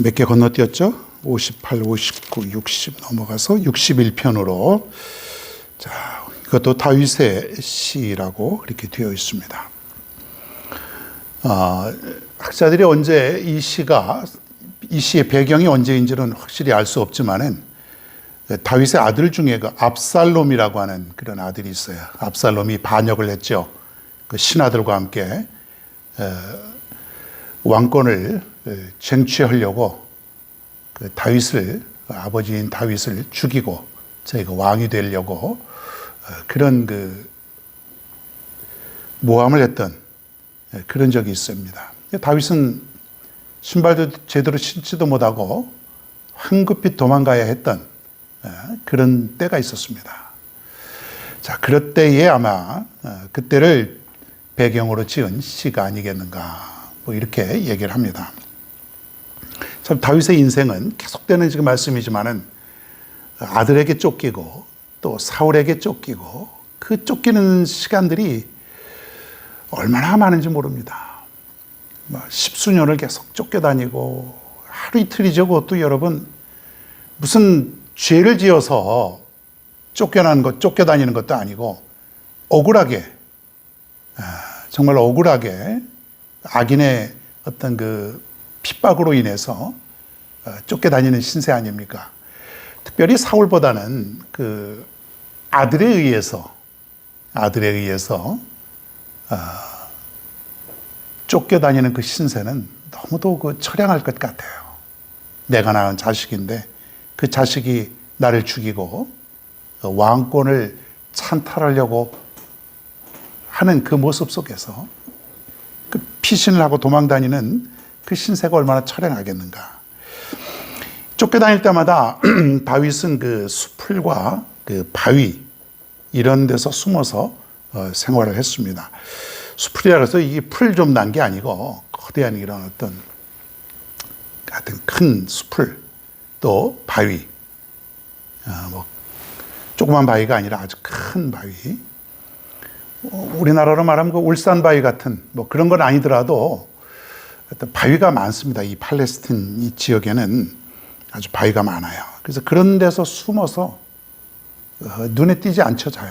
몇 개 건너뛰었죠? 58, 59, 60 넘어가서 61편으로 자, 이것도 다윗의 시라고 이렇게 되어 있습니다. 아, 학자들이 언제 이 시가 이 시의 배경이 언제인지는 확실히 알 수 없지만은 다윗의 아들 중에 그 압살롬이라고 하는 그런 아들이 있어요. 압살롬이 반역을 했죠. 그 신하들과 함께 왕권을 쟁취하려고 그 다윗을 아버지인 다윗을 죽이고 저희가 왕이 되려고 그런 그 모함을 했던 그런 적이 있습니다. 다윗은 신발도 제대로 신지도 못하고 황급히 도망가야 했던 그런 때가 있었습니다. 자, 그럴 때에 아마 그때를 배경으로 지은 시가 아니겠는가 뭐 이렇게 얘기를 합니다. 참 다윗의 인생은 계속되는 지금 말씀이지만은 아들에게 쫓기고 또 사울에게 쫓기고 그 쫓기는 시간들이 얼마나 많은지 모릅니다. 뭐 십수년을 계속 쫓겨다니고 하루 이틀이죠. 그것도 여러분 무슨 죄를 지어서 쫓겨나는 것, 쫓겨다니는 것도 아니고 억울하게 정말 억울하게 악인의 어떤 그 핍박으로 인해서 쫓겨다니는 신세 아닙니까? 특별히 사울보다는 그 아들에 의해서 아들에 의해서 쫓겨다니는 그 신세는 너무도 그 처량할 것 같아요. 내가 낳은 자식인데 그 자식이 나를 죽이고 왕권을 찬탈하려고 하는 그 모습 속에서 그 피신을 하고 도망다니는 그 신세가 얼마나 처량하겠는가. 쫓겨다닐 때마다 다윗은 그 수풀과 그 바위 이런 데서 숨어서 생활을 했습니다. 수풀이라 해서 이게 풀 좀 난 게 아니고 거대한 이런 어떤 같은 큰 수풀 또 바위 뭐 조그만 바위가 아니라 아주 큰 바위 우리나라로 말하면 그 울산 바위 같은 뭐 그런 건 아니더라도 바위가 많습니다. 이 팔레스틴 이 지역에는 아주 바위가 많아요. 그래서 그런 데서 숨어서 눈에 띄지 않죠 잘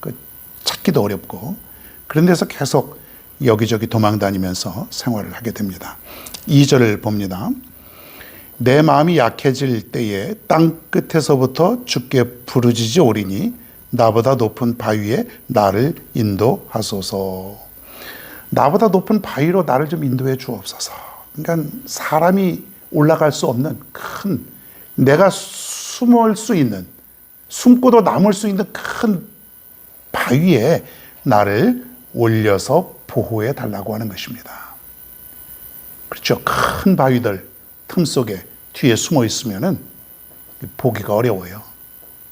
그 찾기도 어렵고 그런 데서 계속 여기저기 도망 다니면서 생활을 하게 됩니다. 2절을 봅니다. 내 마음이 약해질 때에 땅 끝에서부터 죽게 부르짖어 오리니 나보다 높은 바위에 나를 인도하소서. 나보다 높은 바위로 나를 좀 인도해 주옵소서. 그러니까 사람이 올라갈 수 없는 큰 내가 숨을 수 있는 숨고도 남을 수 있는 큰 바위에 나를 올려서 보호해 달라고 하는 것입니다. 그렇죠. 큰 바위들 틈 속에 뒤에 숨어 있으면은 보기가 어려워요.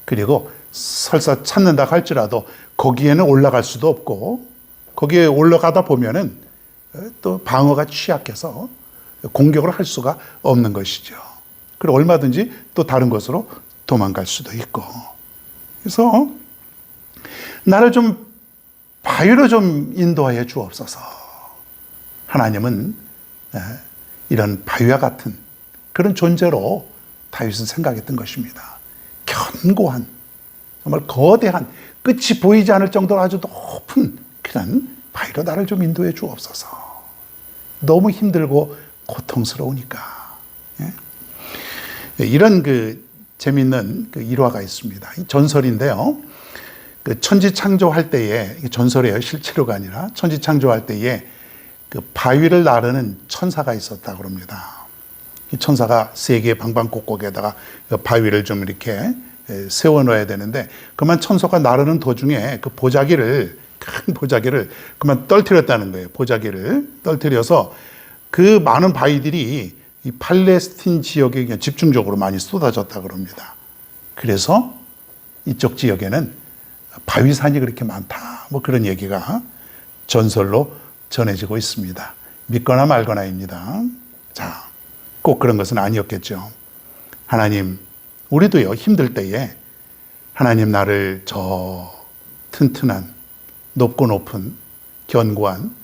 그리고 설사 찾는다 할지라도 거기에는 올라갈 수도 없고 거기에 올라가다 보면은 또 방어가 취약해서 공격을 할 수가 없는 것이죠. 그리고 얼마든지 또 다른 곳으로 도망갈 수도 있고. 그래서 나를 좀 바위로 좀 인도하여 주옵소서. 하나님은 이런 바위와 같은 그런 존재로 다윗은 생각했던 것입니다. 견고한 정말 거대한 끝이 보이지 않을 정도로 아주 높은 그런 바위로 나를 좀 인도해 주옵소서. 너무 힘들고 고통스러우니까 예, 이런 그 재미있는 그 일화가 있습니다. 이 전설인데요. 그 천지 창조할 때에 전설이에요. 실제로가 아니라 천지 창조할 때에 그 바위를 나르는 천사가 있었다 그럽니다. 이 천사가 세 개의 방방곡곡에다가 그 바위를 좀 이렇게 에, 세워 놓아야 되는데 그만 천사가 나르는 도중에 그 보자기를 큰 보자기를 그만 떨뜨렸다는 거예요. 보자기를 떨뜨려서 그 많은 바위들이 이 팔레스틴 지역에 집중적으로 많이 쏟아졌다 그럽니다. 그래서 이쪽 지역에는 바위산이 그렇게 많다. 뭐 그런 얘기가 전설로 전해지고 있습니다. 믿거나 말거나입니다. 자, 꼭 그런 것은 아니었겠죠. 하나님, 우리도요, 힘들 때에 하나님 나를 저 튼튼한, 높고 높은, 견고한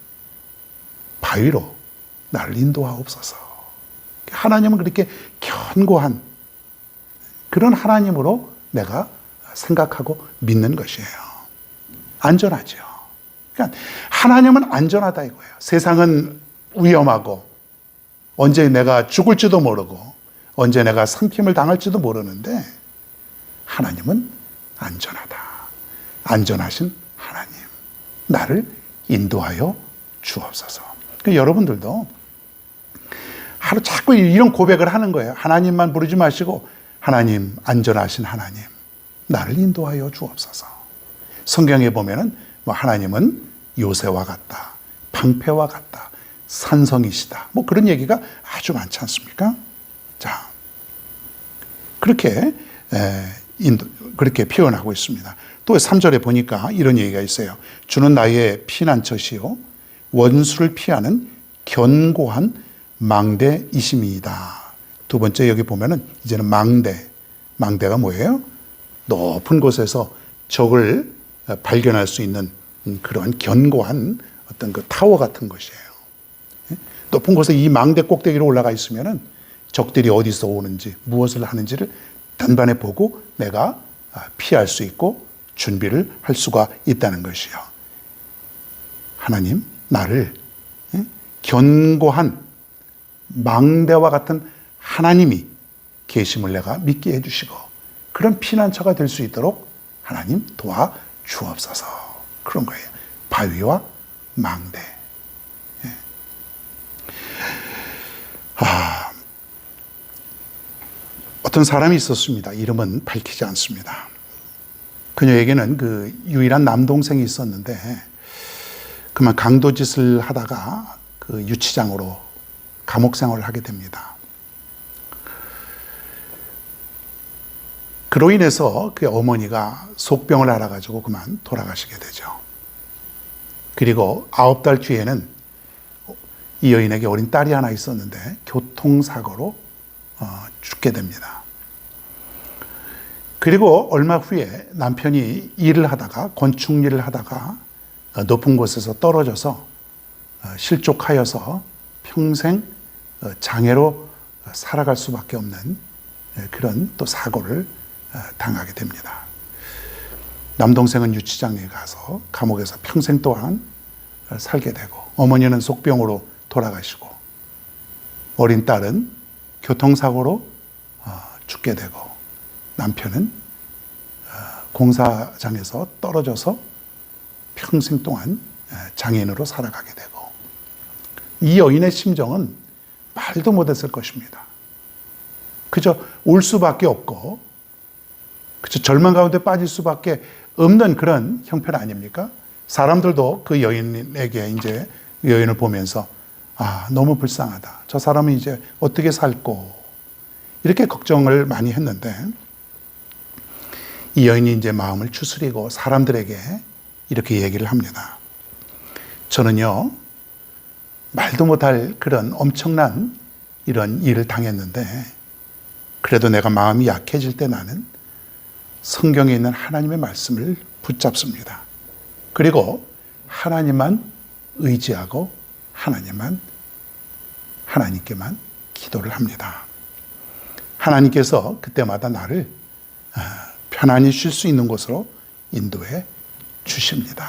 바위로 나를 인도하옵소서. 하나님은 그렇게 견고한 그런 하나님으로 내가 생각하고 믿는 것이에요. 안전하죠. 그러니까 하나님은 안전하다 이거예요. 세상은 위험하고 언제 내가 죽을지도 모르고 언제 내가 삼킴을 당할지도 모르는데 하나님은 안전하다. 안전하신 하나님. 나를 인도하여 주옵소서. 그러니까 여러분들도 하루 자꾸 이런 고백을 하는 거예요. 하나님만 부르지 마시고 하나님 안전하신 하나님 나를 인도하여 주옵소서. 성경에 보면은 뭐 하나님은 요새와 같다. 방패와 같다. 산성이시다. 뭐 그런 얘기가 아주 많지 않습니까? 자. 그렇게 에, 인도, 그렇게 표현하고 있습니다. 또 3절에 보니까 이런 얘기가 있어요. 주는 나의 피난처시요 원수를 피하는 견고한 망대이심이다. 두 번째 여기 보면은 이제는 망대. 망대가 뭐예요? 높은 곳에서 적을 발견할 수 있는 그러한 견고한 어떤 그 타워 같은 것이에요. 예? 높은 곳에 이 망대 꼭대기로 올라가 있으면은 적들이 어디서 오는지 무엇을 하는지를 단번에 보고 내가 피할 수 있고 준비를 할 수가 있다는 것이요. 하나님 나를 예? 견고한 망대와 같은 하나님이 계심을 내가 믿게 해주시고 그런 피난처가 될 수 있도록 하나님 도와 주옵소서 그런 거예요. 바위와 망대. 예. 아, 어떤 사람이 있었습니다. 이름은 밝히지 않습니다. 그녀에게는 그 유일한 남동생이 있었는데 그만 강도 짓을 하다가 그 유치장으로 감옥 생활을 하게 됩니다. 그로 인해서 그 어머니가 속병을 알아가지고 그만 돌아가시게 되죠. 그리고 아홉 달 뒤에는 이 여인에게 어린 딸이 하나 있었는데 교통사고로 어, 죽게 됩니다. 그리고 얼마 후에 남편이 일을 하다가 건축 일을 하다가 어, 높은 곳에서 떨어져서 어, 실족하여서 평생 장애로 살아갈 수밖에 없는 그런 또 사고를 당하게 됩니다. 남동생은 유치장에 가서 감옥에서 평생 동안 살게 되고 어머니는 속병으로 돌아가시고 어린 딸은 교통사고로 어, 죽게 되고 남편은 어, 공사장에서 떨어져서 평생 동안 장애인으로 살아가게 되고 이 여인의 심정은 말도 못했을 것입니다. 그저 울 수밖에 없고, 그저 절망 가운데 빠질 수밖에 없는 그런 형편 아닙니까? 사람들도 그 여인에게 이제 여인을 보면서 아, 너무 불쌍하다. 저 사람은 이제 어떻게 살고, 이렇게 걱정을 많이 했는데, 이 여인이 이제 마음을 추스리고 사람들에게 이렇게 얘기를 합니다. 저는요, 말도 못할 그런 엄청난 이런 일을 당했는데 그래도 내가 마음이 약해질 때 나는 성경에 있는 하나님의 말씀을 붙잡습니다. 그리고 하나님만 의지하고 하나님만 하나님께만 기도를 합니다. 하나님께서 그때마다 나를 아, 편안히 쉴 수 있는 곳으로 인도해 주십니다.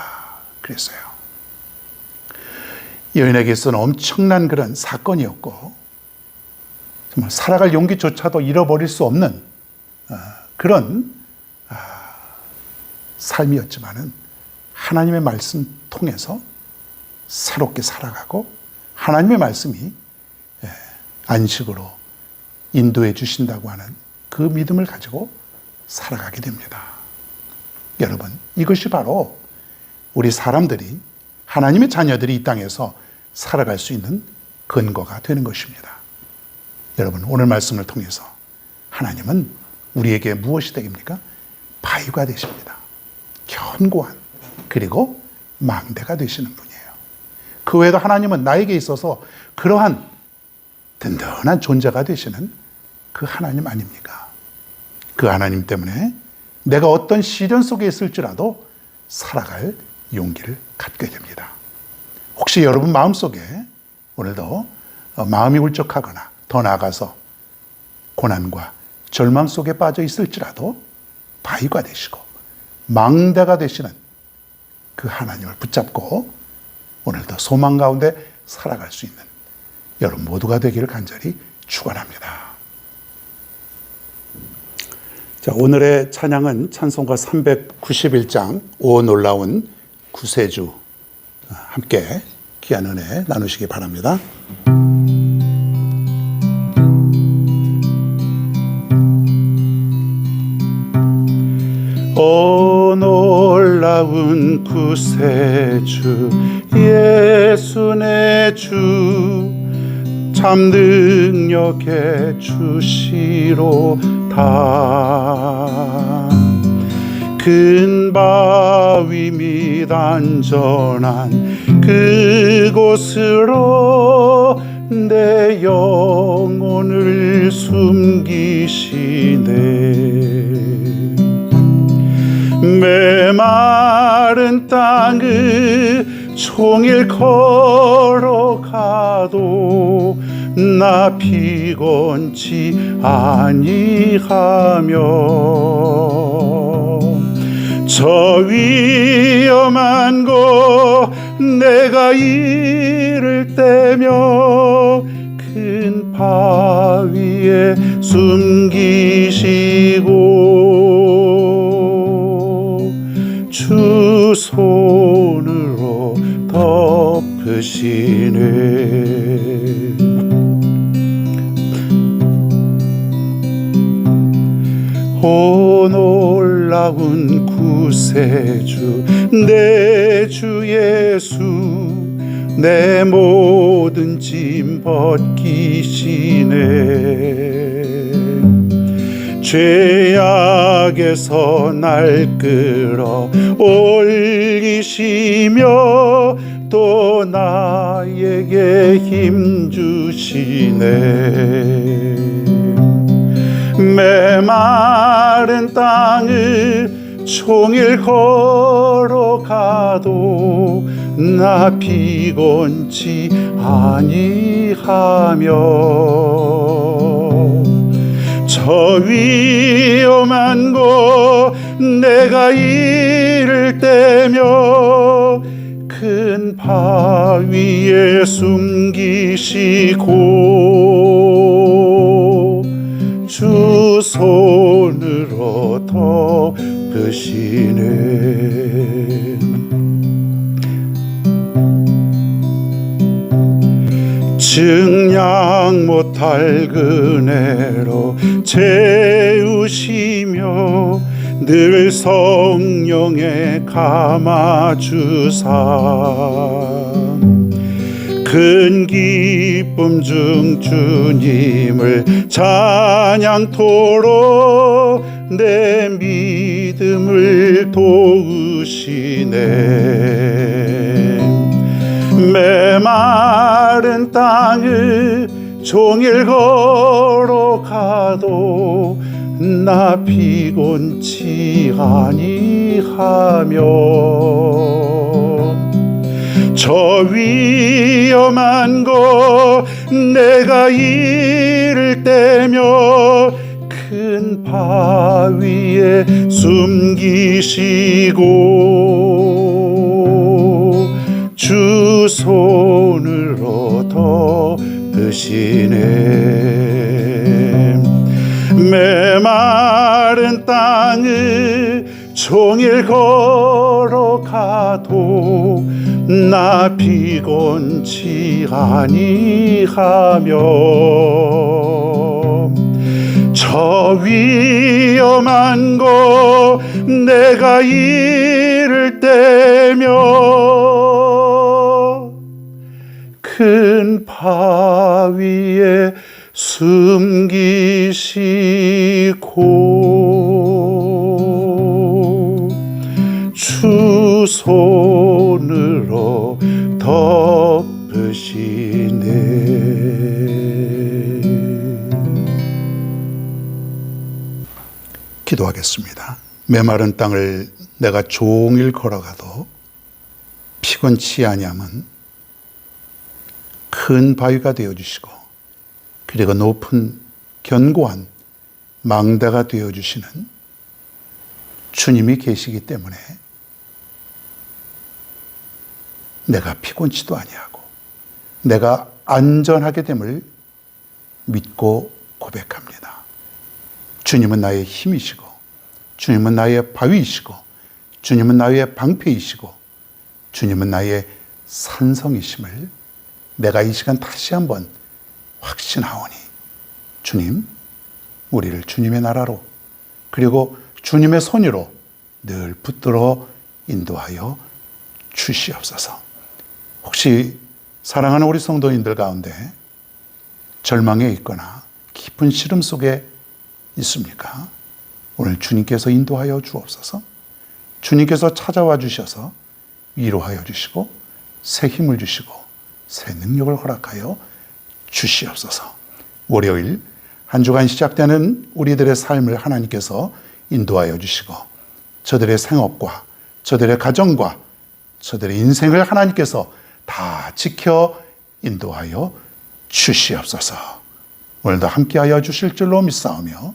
그랬어요. 여인에게서는 엄청난 그런 사건이었고 정말 살아갈 용기조차도 잃어버릴 수 없는 어, 그런 아, 삶이었지만은 하나님의 말씀 통해서 새롭게 살아가고 하나님의 말씀이 예, 안식으로 인도해 주신다고 하는 그 믿음을 가지고 살아가게 됩니다. 여러분, 이것이 바로 우리 사람들이 하나님의 자녀들이 이 땅에서 살아갈 수 있는 근거가 되는 것입니다. 여러분, 오늘 말씀을 통해서 하나님은 우리에게 무엇이 되입니까? 바위가 되십니다. 견고한 그리고 망대가 되시는 분이에요. 그 외에도 하나님은 나에게 있어서 그러한 든든한 존재가 되시는 그 하나님 아닙니까? 그 하나님 때문에 내가 어떤 시련 속에 있을지라도 살아갈 용기를 갖게 됩니다. 혹시 여러분 마음속에 오늘도 어, 마음이 울적하거나 더 나아가서 고난과 절망 속에 빠져 있을지라도 바위가 되시고 망대가 되시는 그 하나님을 붙잡고 오늘도 소망 가운데 살아갈 수 있는 여러분 모두가 되기를 간절히 축원합니다. 자, 오늘의 찬양은 찬송가 391장 오 놀라운 구세주 함께 귀한 은혜 나누시기 바랍니다. 오 놀라운 구세주 예수 내주 참 능력의 주시로다 큰 바위 및 안전한 그곳으로 내 영혼을 숨기시네. 메마른 땅을 종일 걸어가도 나 피곤치 아니하며 저 위험한 곳 내가 이를 때며 큰 바위에 숨기시고 주 손으로 덮으시네. 오 놀라운 구세주 내 주 예수 내 모든 짐 벗기시네. 죄악에서 날 끌어 올리시며 또 나에게 힘 주시네. 메마른 땅을 종일 걸어가도 나 피곤치 아니하며 저 위험한 곳 내가 이를 때며 큰 바위에 숨기시고 주 손으로 덮으시네 증량 못할 그네로 채우시며 늘 성령에 감아주사. 큰 기쁨 중 주님을 찬양토록 내 믿음을 도우시네. 메마른 땅을 종일 걸어가도 나 피곤치 아니하며 저 위험한 곳 내가 이를 때며 차 위에 숨기시고 주 손을 얻어 드시네. 메마른 땅을 종일 걸어가도 나 피곤치 아니하며 위험한 곳 내가 이를 때며 큰 바위에 숨기시고 주 손으로 덮 기도하겠습니다. 메마른 땅을 내가 종일 걸어가도 피곤치 아니함은 큰 바위가 되어 주시고 그리고 높은 견고한 망대가 되어 주시는 주님이 계시기 때문에 내가 피곤치도 아니하고 내가 안전하게 됨을 믿고 고백합니다. 주님은 나의 힘이시고 주님은 나의 바위이시고 주님은 나의 방패이시고 주님은 나의 산성이심을 내가 이 시간 다시 한번 확신하오니 주님 우리를 주님의 나라로 그리고 주님의 손으로 늘 붙들어 인도하여 주시옵소서. 혹시 사랑하는 우리 성도님들 가운데 절망에 있거나 깊은 시름 속에 있습니까? 오늘 주님께서 인도하여 주옵소서. 주님께서 찾아와 주셔서 위로하여 주시고 새 힘을 주시고 새 능력을 허락하여 주시옵소서. 월요일 한 주간 시작되는 우리들의 삶을 하나님께서 인도하여 주시고 저들의 생업과 저들의 가정과 저들의 인생을 하나님께서 다 지켜 인도하여 주시옵소서. 오늘도 함께하여 주실 줄로 믿사오며